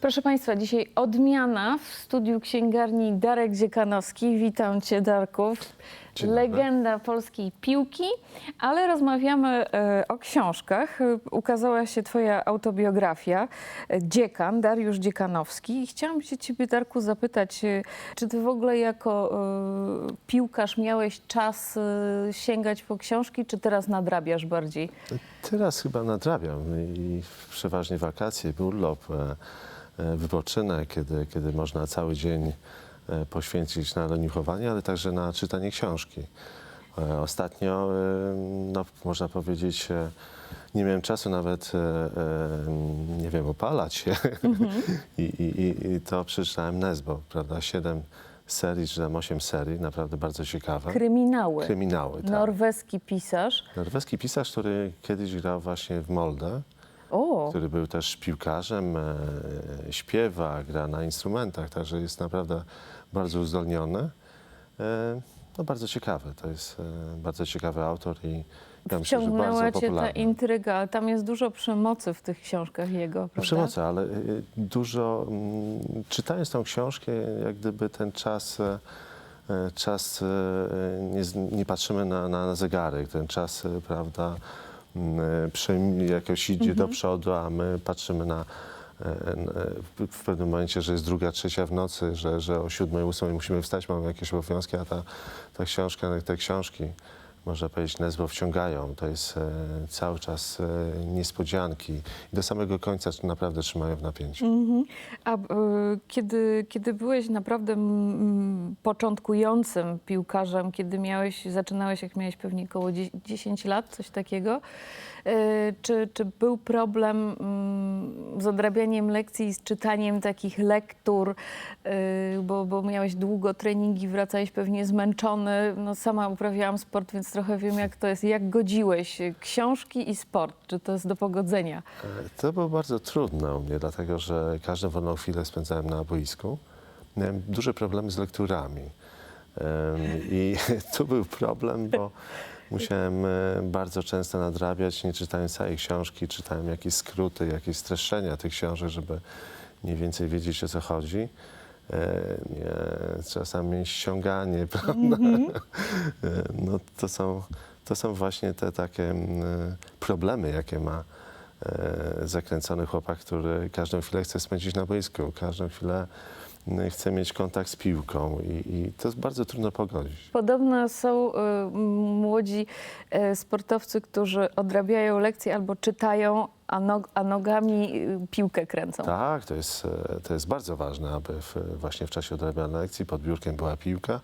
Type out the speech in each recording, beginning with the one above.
Proszę Państwa, dzisiaj odmiana w studiu księgarni Darek Dziekanowski. Witam Cię, Darku. Dzień dobry. Legenda polskiej piłki, ale rozmawiamy e, o książkach. Ukazała się Twoja autobiografia, e, Dziekan, Dariusz Dziekanowski. I chciałam się Ciebie, Darku, zapytać, e, czy Ty w ogóle jako piłkarz miałeś czas sięgać po książki, czy teraz nadrabiasz bardziej? Teraz chyba nadrabiam i przeważnie wakacje, urlop, wypoczynek, kiedy, kiedy można cały dzień poświęcić na leniuchowanie, ale także na czytanie książki. E, Ostatnio, e, no, można powiedzieć, e, nie miałem czasu nawet, e, e, nie wiem, opalać się. I, i, i- I to przeczytałem Nesbo, prawda? Siedem serii, czy tam osiem serii, naprawdę bardzo ciekawe. Kryminały. Kryminały, tak. Norweski pisarz. Norweski pisarz, który kiedyś grał właśnie w Molde, O, który był też piłkarzem, e, śpiewa, gra na instrumentach, także jest naprawdę bardzo uzdolniony. E, no bardzo ciekawy, to jest e, bardzo ciekawy autor i ja myślę, że Wciągnęła bardzo cię ta popularny. intryga, ale tam jest dużo przemocy w tych książkach jego, prawda? Przemocy, ale dużo, mm, czytając tą książkę, jak gdyby ten czas, e, e, czas, e, nie, z- nie patrzymy na, na zegarek, ten czas, e, prawda, jakoś idzie do przodu, a my patrzymy na, e, w- w pewnym momencie, że jest druga, trzecia w nocy, że, że o siódmej, ósmej musimy wstać, mamy jakieś obowiązki, a ta, ta książka, te książki, można powiedzieć, nazwą wciągają. To jest e, cały czas e, niespodzianki. I do samego końca naprawdę trzymają w napięciu. Mhm. A y, kiedy, kiedy byłeś naprawdę początkującym piłkarzem, kiedy miałeś, zaczynałeś, jak miałeś pewnie około 10 lat, coś takiego, y, czy, czy był problem mm, z odrabianiem lekcji z czytaniem takich lektur, y, bo, bo miałeś długo treningi, wracałeś pewnie zmęczony. No, sama uprawiałam sport, więc trochę wiem, jak to jest. Jak godziłeś y, książki i sport? Czy to jest do pogodzenia? E, To było bardzo trudne u mnie, dlatego że każdą wolną chwilę spędzałem na boisku. Miałem duże problemy z lekturami. I tu był problem, bo musiałem e, bardzo często nadrabiać, nie czytając całej książki, czytałem jakieś skróty, jakieś streszczenia tych książek, żeby mniej więcej wiedzieć o co chodzi. E, czasami ściąganie, prawda? E, No, to, są, to są właśnie te takie mm, problemy, jakie ma e, zakręcony chłopak, który każdą chwilę chce spędzić na boisku, każdą chwilę mm, chce mieć kontakt z piłką i, i to jest bardzo trudno pogodzić. Podobno są y, młodzi y, sportowcy, którzy odrabiają lekcje albo czytają, a, nog, a nogami y, piłkę kręcą. Tak, to jest, e, to jest bardzo ważne, aby w, właśnie w czasie odrabiania lekcji pod biurkiem była piłka.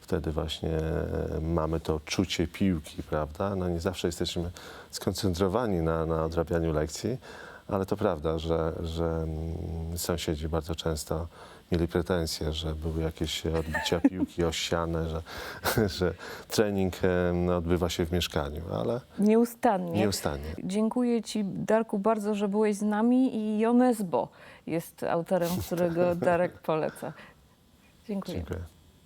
Wtedy właśnie e, mamy to czucie piłki, prawda? No nie zawsze jesteśmy skoncentrowani na, na odrabianiu lekcji, ale to prawda, że, że mm, sąsiedzi bardzo często mieli pretensje, że były jakieś odbicia piłki o ścianę, że, że trening e, odbywa się w mieszkaniu, ale Nieustannie. nieustannie. Dziękuję Ci, Darku, bardzo, że byłeś z nami i Jonesbo jest autorem, którego Darek poleca. Dziękuję. Dziękuję.